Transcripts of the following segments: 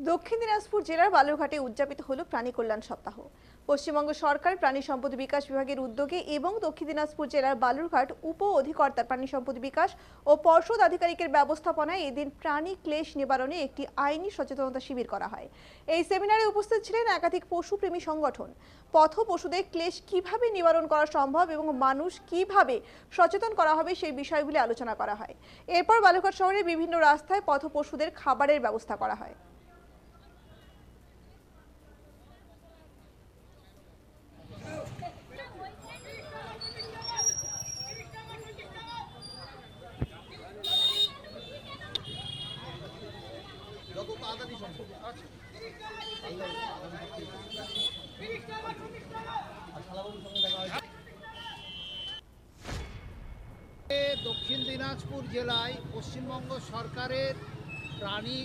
দক্ষিণ দিনাজপুর জেলার বালুরঘাটে উদযাপিত হলো প্রাণী কল্যাণ সপ্তাহ। পশ্চিমবঙ্গ সরকার প্রাণী সম্পদ বিকাশ বিভাগের উদ্যোগে এবং দক্ষিণ দিনাজপুর জেলার বালুরঘাট উপ অধিকর্তা প্রাণী সম্পদ বিকাশ ও পর্ষদ আধিকারিকের ব্যবস্থাপনায় এদিন প্রাণী ক্লেশ নিবারণে একটি আইনি সচেতনতা শিবির করা হয়। এই সেমিনারে উপস্থিত ছিলেন একাধিক পশুপ্রেমী সংগঠন। পথ পশুদের ক্লেশ কীভাবে নিবারণ করা সম্ভব এবং মানুষ কীভাবে সচেতন করা হবে সেই বিষয়গুলি আলোচনা করা হয়। এরপর বালুরঘাট শহরের বিভিন্ন রাস্তায় পথ পশুদের খাবারের ব্যবস্থা করা হয়। আচ্ছা। দক্ষিণ দিনাজপুর জেলায় পশ্চিমবঙ্গ সরকারের প্রাণী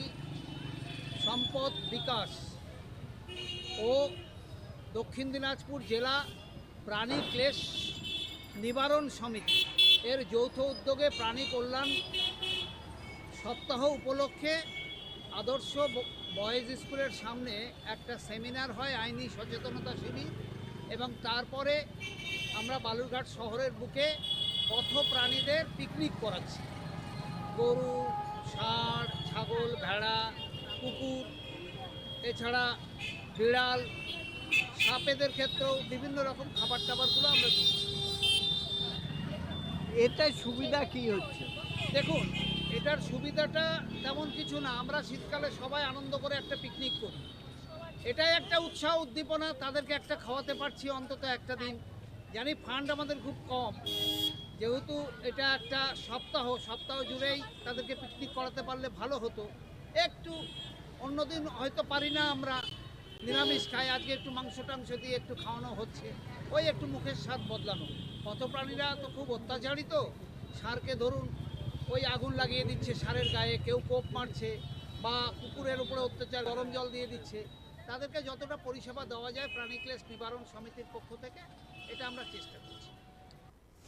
সম্পদ বিকাশ ও দক্ষিণ দিনাজপুর জেলা প্রাণী ক্লেশ নিবারণ সমিতি এর যৌথ উদ্যোগে প্রাণী কল্যাণ সপ্তাহ উপলক্ষে আদর্শ বয়েজ স্কুলের সামনে একটা সেমিনার হয় আইনি সচেতনতা শিবির এবং তারপরে আমরা বালুরঘাট শহরের বুকে পথ প্রাণীদের পিকনিক করাচ্ছি। গরু ষাঁড় ছাগল ভেড়া কুকুর এছাড়া বিড়াল সাপেদের ক্ষেত্রেও বিভিন্ন রকম খাবার টাবারগুলো আমরা দিচ্ছি। এতে সুবিধা কি হচ্ছে? দেখুন এটার সুবিধাটা তেমন কিছু না, আমরা শীতকালে সবাই আনন্দ করে একটা পিকনিক করি। এটাই একটা উৎসাহ উদ্দীপনা, তাদেরকে একটা খাওয়াতে পারছি অন্তত একটা দিন। জানি ফান্ড আমাদের খুব কম, যেহেতু এটা একটা সপ্তাহ সপ্তাহ জুড়েই তাদেরকে পিকনিক করাতে পারলে ভালো হতো। একটু অন্যদিন হয়তো পারি না আমরা, নিরামিষ খাই, আজকে একটু মাংস টাংস দিয়ে একটু খাওয়ানো হচ্ছে। ওই একটু মুখের স্বাদ বদলানো। পথপ্রাণীরা তো খুব অত্যাচারিত, সারকে ধরুন ওই আগুন লাগিয়ে দিচ্ছে সারের গায়ে, কেউ কোপ মারছে বা কুকুরের উপরে অত্যাচার, গরম জল দিয়ে দিচ্ছে। তাদেরকে যতটা পরিষেবা দেওয়া যায় প্রাণী ক্লেশ নিবারণ সমিতির পক্ষ থেকে, এটা আমরা চেষ্টা করছি।